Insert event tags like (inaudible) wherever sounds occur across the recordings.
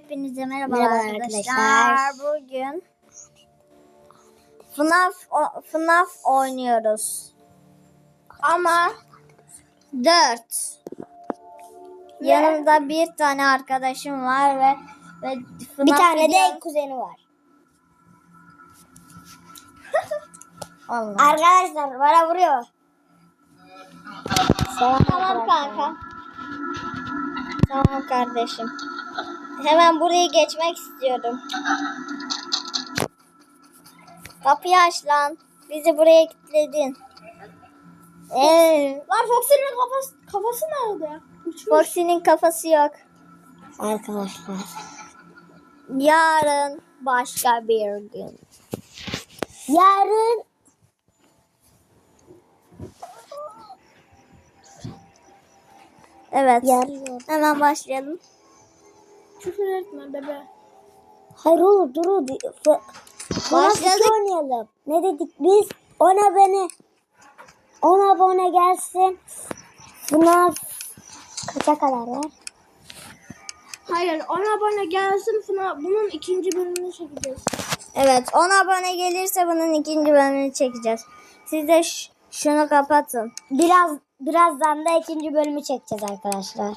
Hepinize merhaba Merhaba arkadaşlar. arkadaşlar. Bugün FNAF o- FNAF oynuyoruz. Ama 4. Yanımda bir tane arkadaşım var ve ve FNAF Bir tane video- de kuzeni var. (laughs) Allah. Arkadaşlar bana vuruyor. Selam Tamam arkadaşlar. kanka. Tamam kardeşim. Hemen burayı geçmek istiyorum. Kapıyı aç lan. Bizi buraya kilitledin. Ee, Lan Foxy'nin kafası, kafası nerede? Foxy'nin kafası yok. Arkadaşlar. Yarın başka bir gün. Yarın Evet. yarın. Hemen başlayalım. Küfür etme bebe. Hayır oğlum dur. F- Başladık. Oynayalım. Ne dedik biz? 10 abone. 10 abone gelsin. FNAF kaça kadar var? Hayır 10 abone gelsin Fına bunun ikinci bölümünü çekeceğiz. Evet 10 abone gelirse bunun ikinci bölümünü çekeceğiz. Siz de şunu kapatın. Biraz birazdan da ikinci bölümü çekeceğiz arkadaşlar.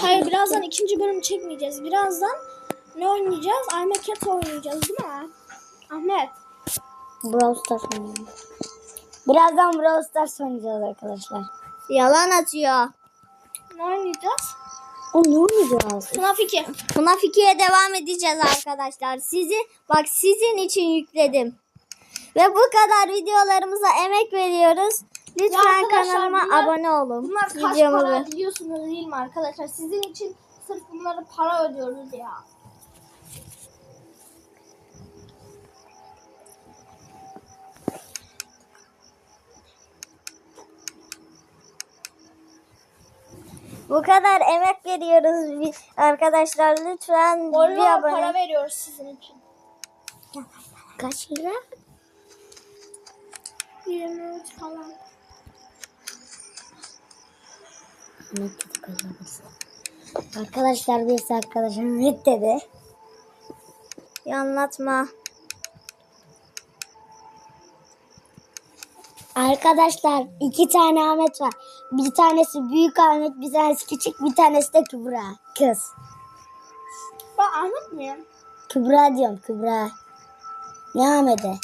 Hayır birazdan ikinci bölümü çekmeyeceğiz. Birazdan ne oynayacağız? Ahmet Cat oynayacağız değil mi? Ahmet. Brawl Stars oynayalım. Birazdan Brawl Stars oynayacağız arkadaşlar. Yalan atıyor. Ne oynayacağız? O ne oynayacağız? FNAF 2. FNAF 2'ye devam edeceğiz arkadaşlar. Sizi bak sizin için yükledim. Ve bu kadar videolarımıza emek veriyoruz. Lütfen kanalıma bunlar- abone olun. Bunlar kaç Videomu para biliyorsunuz değil mi arkadaşlar? Sizin için sırf bunlara para ödüyoruz ya. Bu kadar emek veriyoruz arkadaşlar. Lütfen bir Oyuna abone. para veriyoruz sizin için. Kaç lira? Arkadaşlar birisi arkadaşım net dedi. Ya anlatma. Arkadaşlar iki tane Ahmet var. Bir tanesi büyük Ahmet, bir tanesi küçük, bir tanesi de Kübra. Kız. Ben Ahmet miyim? Kübra diyorum Kübra. Ne Ahmet'e?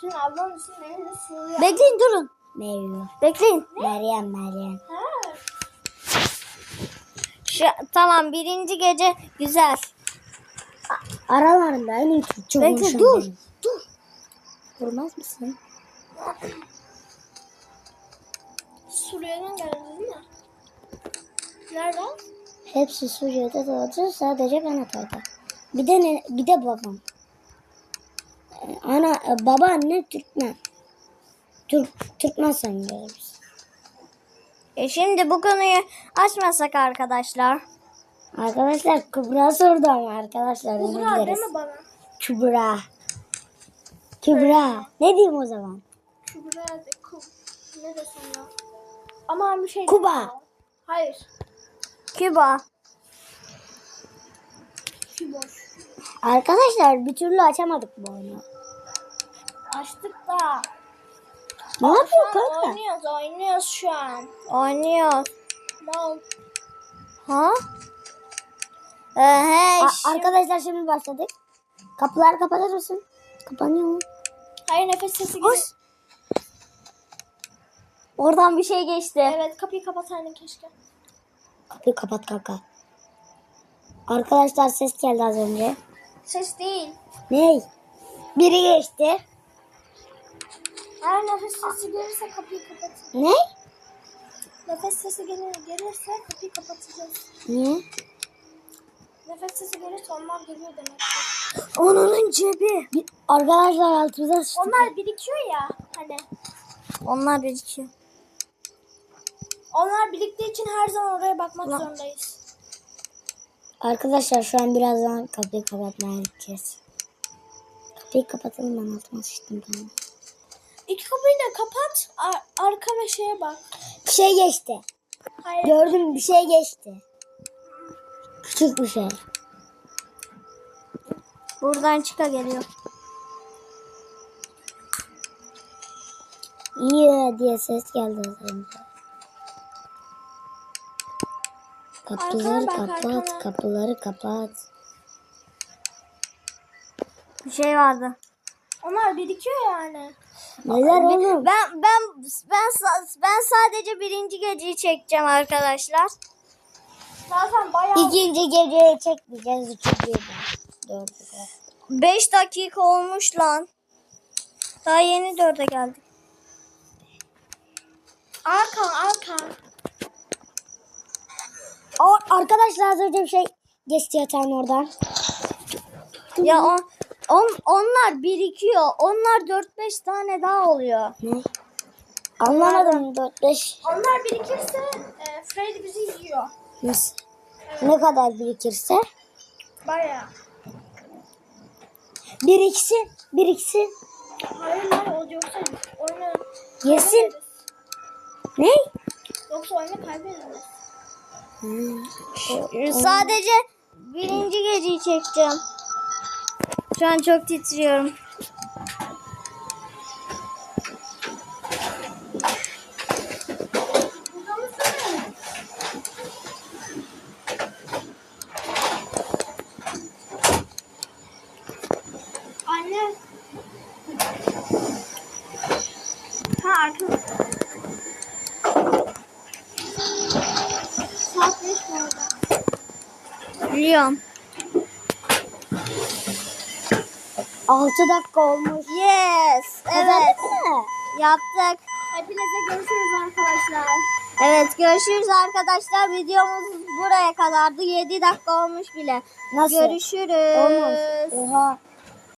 Şimdi ablamın ismi neydi? Suriye. Bekleyin durun. Meryem. Bekleyin. Meryem Meryem. Ha. Şu, tamam birinci gece güzel. Aralarında en iyi Türkçe Bekle, konuşan dur, benim. Dur. Vurmaz mısın? Suriye'den geldi değil mi? Nereden? Hepsi Suriye'de doğdu. Sadece ben Hatay'da. Bir de ne, bir de babam. Ee, Ana, e, baba anne Türkmen. Türk, Türkmen sanıyoruz. E şimdi bu konuyu açmasak arkadaşlar. Arkadaşlar Kübra sordu ama arkadaşlar. dileriz. değil mi bana? Kübra. Kübra. Ne diyeyim o zaman? Kubra de Kub. Ne desin ya? Ama bir şey Kuba. Hayır. Küba. Küboş. Arkadaşlar bir türlü açamadık bu oyunu. Açtık da. Ne yapıyor Şu an kanka? oynuyoruz oynuyoruz şu an. Oynuyor. Ne oldu? Ha? Ee, he, A- şimdi- arkadaşlar şimdi başladık. Kapıları kapatır mısın? Kapanıyor mu? Hayır nefes sesi geliyor. Oradan bir şey geçti. Evet kapıyı kapataydın keşke. Kapıyı kapat kanka. Arkadaşlar ses geldi az önce. Ses değil. Ney? Biri geçti. Eğer nefes sesi gelirse kapıyı kapatın. Ne? Nefes sesi gelir, gelirse kapıyı kapatacağız. Niye? Nefes sesi gelirse onlar geliyor demek. Onun cebi. Bir, arkadaşlar altımıza sıçtık. Onlar birikiyor ya hani. Onlar birikiyor. Onlar biriktiği için her zaman oraya bakmak Ulan. zorundayız. Arkadaşlar şu an birazdan kapıyı kapatmaya gideceğiz. Kapıyı kapatalım ben altıma sıçtım tamam. İki kapıyı da kapat. ar- arka ve şeye bak. şey geçti. Hayır. Gördüm bir şey geçti. Küçük bir şey. Buradan çıka geliyor. İyi diye ses geldi az önce. Kapıları bak, kapat, arkana. kapıları kapat. Bir şey vardı. Onlar birikiyor yani. Neler oğlum? Ben ben ben ben sadece birinci geceyi çekeceğim arkadaşlar. Zaten bayağı İkinci geceyi çekmeyeceğiz. Dördü de. 5 dakika olmuş lan. Daha yeni dörde geldik. arka arka. Aa, arkadaşlar az önce bir şey geçti yatağın oradan. Ya on, on, onlar birikiyor. Onlar 4-5 tane daha oluyor. Ne? Anlamadım. Dört beş. Onlar birikirse e, Freddy bizi yiyor. Nasıl? Ne kadar birikirse? Bayağı. Biriksin. Biriksin. Hayır hayır o yoksa oyunu Yesin. Ne? Yoksa oyunu kaybederiz. Sadece birinci geceyi çekeceğim. Şu an çok titriyorum. Anne. Ha arkada. Saat 5 bu. Biliyorum. 6 dakika olmuş. Yes. Evet. Kazandık mı? Yaptık. Hepinize görüşürüz arkadaşlar. Evet görüşürüz arkadaşlar. Videomuz buraya kadardı. 7 dakika olmuş bile. Nasıl? Görüşürüz. Olmaz. Oha.